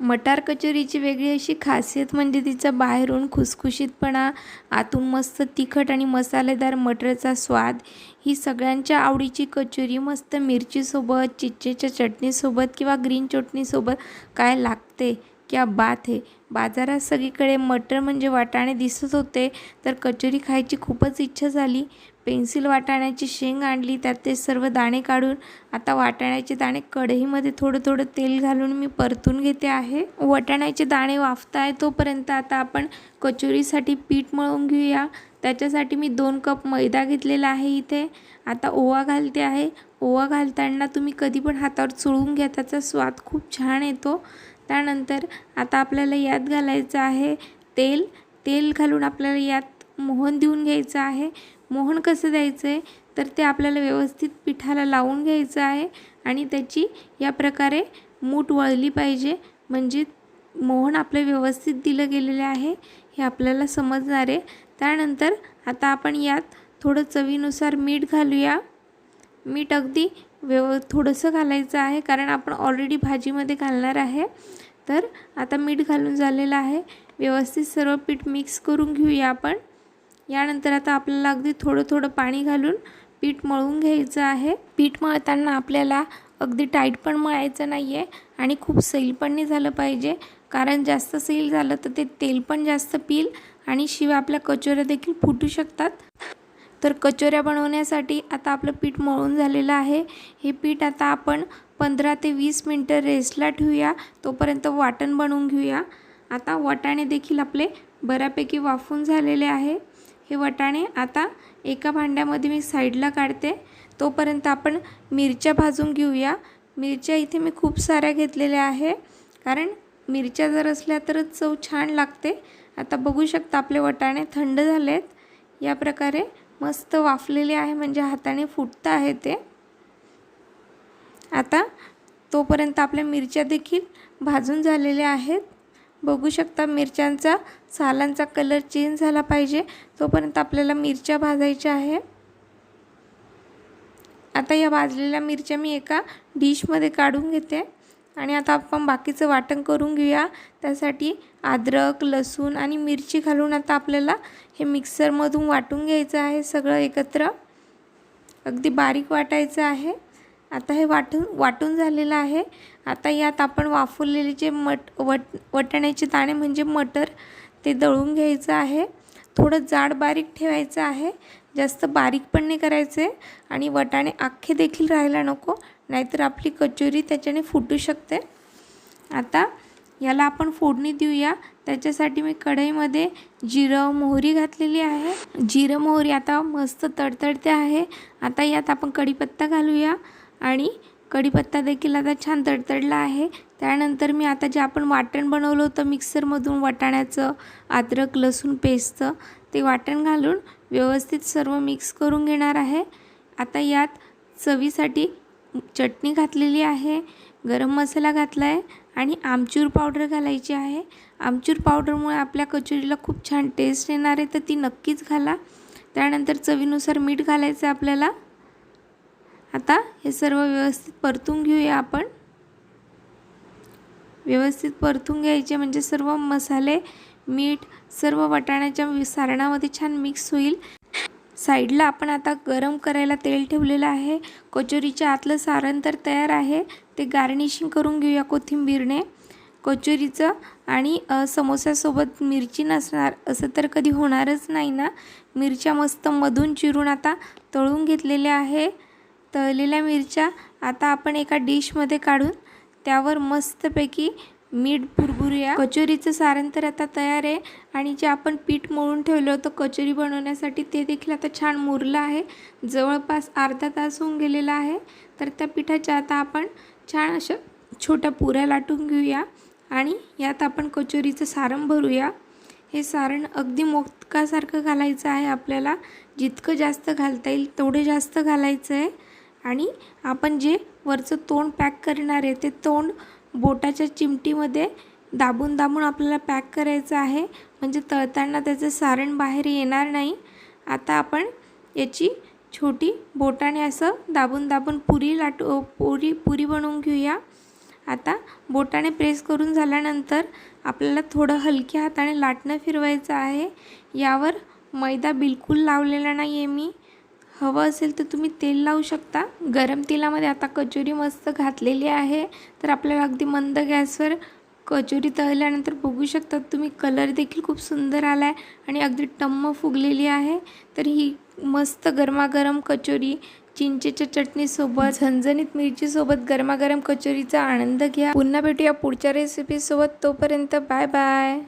मटार कचोरीची वेगळी अशी खासियत म्हणजे तिचा बाहेरून खुसखुशीतपणा आतून मस्त तिखट आणि मसालेदार मटरचा स्वाद ही सगळ्यांच्या आवडीची कचोरी मस्त मिरचीसोबत चिच्चेच्या चटणीसोबत किंवा ग्रीन चटणीसोबत काय लागते क्या बात हे. बाजारात सगळीकडे मटर म्हणजे वाटाणे दिसत होते तर कचोरी खायची खूपच इच्छा झाली. पेन्सिल वाटाण्याची शेंग आणली त्यात ते सर्व दाणे काढून आता वाटाण्याचे दाणे कढईमध्ये थोडं थोडं तेल घालून मी परतून घेते आहे. वाटाण्याचे दाणे वाफताय तोपर्यंत आता आपण कचोरीसाठी पीठ मळून घेऊया. त्याच्यासाठी मी दोन कप मैदा घेतलेला आहे इथे. आता ओवा घालते आहे. ओवा घालताना तुम्ही कधी पण हातावर चोळून घ्या त्याचा स्वाद खूप छान येतो. त्यानंतर आता आपल्याला यात घालायचं आहे तेल. तेल घालून आपल्याला यात मोहन देऊन घ्यायचं आहे. मोहन कसं द्यायचं आहे तर ते आपल्याला व्यवस्थित पिठाला लावून घ्यायचं आहे आणि त्याची या प्रकारे मूठ वळली पाहिजे. म्हणजे मोहन आपलं व्यवस्थित दिलं गेलेलं आहे हे आपल्याला समजणार आहे. त्यानंतर आता आपण यात थोडं चवीनुसार मीठ घालूया. मीठ अगदी व्यव थोडंसं घालायचं आहे कारण आपण ऑलरेडी भाजीमध्ये घालणार आहे. तर आता मीठ घालून झालेलं आहे. व्यवस्थित सर्व पीठ मिक्स करून घेऊया आपण. यानंतर आता आपल्याला अगदी थोडं थोडं पाणी घालून पीठ मळून घ्यायचं आहे. पीठ मळताना आपल्याला अगदी टाईट पण मळायचं नाही आहे आणि खूप सैल पण नाही झालं पाहिजे. कारण जास्त सैल झालं तर ते तेल पण जास्त पिल आणि शिवाय आपल्या कचोऱ्या देखील फुटू शकतात. तर कचोऱ्या बनवण्यासाठी आता आपलं पीठ मळून झालेलं आहे. हे पीठ आता आपण पंधरा ते वीस मिनटं रेस्टला ठेवूया. तोपर्यंत वाटण बनवून घेऊया. आता वाटाणे देखील आपले बऱ्यापैकी वाफून झालेले आहे. हे वाटाणे आता एका भांड्यामध्ये मी साईडला काढते. तोपर्यंत आपण मिरच्या भाजून घेऊया. मिरच्या इथे मी खूप साऱ्या घेतलेल्या आहे. कारण मिरच्या जर असल्या तरच चव छान लागते. आता बघू शकता आपले वाटाणे थंड झालेत. या प्रकारे मस्त वाफलेले आहे म्हणजे हाताने फुटतं आहे ते. आता तोपर्यंत आपल्या मिरच्या देखील भाजून झालेल्या आहेत. बघू शकता मिरच्यांचा सालांचा कलर चेंज झाला पाहिजे. तोपर्यंत आपल्याला मिरच्या भाजायच्या आहे. आता या भाजलेल्या मिरच्या मी एका डिशमध्ये काढून घेते. आणि आता आपण बाकीचं वाटण करून घेऊया. त्यासाठी अद्रक लसूण आणि मिरची घालून आता आपल्याला हे मिक्सरमधून वाटून घ्यायचं आहे सगळं एकत्र. अगदी बारीक वाटायचं आहे. आता हे वाटून वाटून झालेलं आहे. आता यात आपण वाफवलेले जे मट वट वटाण्याचे दाणे म्हणजे मटर ते दळून घ्यायचं आहे. थोडं जाड बारीक ठेवायचं आहे. जास्त बारीक पण नाही करायचे. आणि वटाणे अख्खे देखील राहायला नको. नाहीतर आपली कचोरी त्याच्याने फुटू शकते. आता याला आपण फोडणी देऊया. त्याच्यासाठी मी कढईमध्ये जिरं मोहरी घातलेली आहे. जिरं मोहरी आता मस्त तडतडते आहे. आता यात आपण कढीपत्ता घालूया आणि कढीपत्ता देखील आता छान तडतडला आहे. त्यानंतर मी आता जे आपण वाटण बनवलं होतं मिक्सरमधून वाटाण्याचं अद्रक लसूण पेस्टचं ते वाटण घालून व्यवस्थित सर्व मिक्स करून घेणार आहे. आता यात चवीसाठी चटणी घातलेली आहे गरम मसाला घातला आहे आणि आमचूर पावडर घालायची आहे. आमचूर पावडरमुळे आपल्या कचोरीला खूप छान टेस्ट येणार आहे तर ती नक्कीच घाला. त्यानंतर चवीनुसार मीठ घालायचं आपल्याला. आता हे सर्व व्यवस्थित परतून घेऊया आपण. व्यवस्थित परतून घ्यायचे म्हणजे सर्व मसाले मीठ सर्व वाटाण्याच्या सारणामध्ये छान मिक्स होईल. साईडला आपण आता गरम करायला तेल ठेवलेलं आहे. कचोरीच्या आतलं सारण तर तयार आहे. ते गार्निशिंग करून घेऊया कोथिंबीरने. कचोरीचं आणि समोस्यासोबत मिरची नसणार असं तर कधी होणारच नाही ना? मिरच्या मस्त मधून चिरून आता तळून घेतलेल्या आहे. तळलेल्या मिरच्या आता आपण एका डिशमध्ये काढून त्यावर मस्तपैकी मीठ भुरभुरूया. कचोरीचं सारण तर आता तयार आहे. आणि जे आपण पीठ मळून ठेवलं होतं कचोरी बनवण्यासाठी ते देखील आता छान मुरलं आहे. जवळपास अर्धा तास होऊन गेलेला आहे. तर त्या पिठाच्या आता आपण छान अशा छोट्या पुऱ्या लाटून घेऊया. आणि यात आपण कचोरीचं सारण भरूया. हे सारण अगदी मोदकासारखं घालायचं आहे आपल्याला. जितकं जास्त घालता येईल तेवढं जास्त घालायचं आहे. आणि आपण जे वरचं तोंड पॅक करणार आहे ते तोंड बोटाच्या चिमटीमध्ये दाबून दाबून आपल्याला पॅक करायचं आहे. म्हणजे तळताना त्याचं सारण बाहेर येणार नाही. आता आपण याची छोटी बोटाने असं दाबून दाबून पुरी लाटू पुरी पुरी बनवून घेऊया. आता बोटाने प्रेस करून झाल्यानंतर आपल्याला थोडं हलक्या हाताने लाटणं फिरवायचं आहे. यावर मैदा बिलकुल लावलेला नाही आहे मी. हवं असेल तर तुम्ही तेल लावू शकता. गरम तेलामध्ये आता कचोरी मस्त घातलेली आहे. तर आपल्याला अगदी मंद गॅसवर कचोरी तळल्यानंतर बघू शकता तुम्ही कलर देखील खूप सुंदर आला आहे आणि अगदी टम्म फुगलेली आहे. तर ही मस्त गरमागरम कचोरी चिंचेच्या चटणीसोबत झणझणीत मिरचीसोबत गरमागरम कचोरीचा आनंद घ्या. पुन्हा भेटूया पुढच्या रेसिपीसोबत तोपर्यंत बाय बाय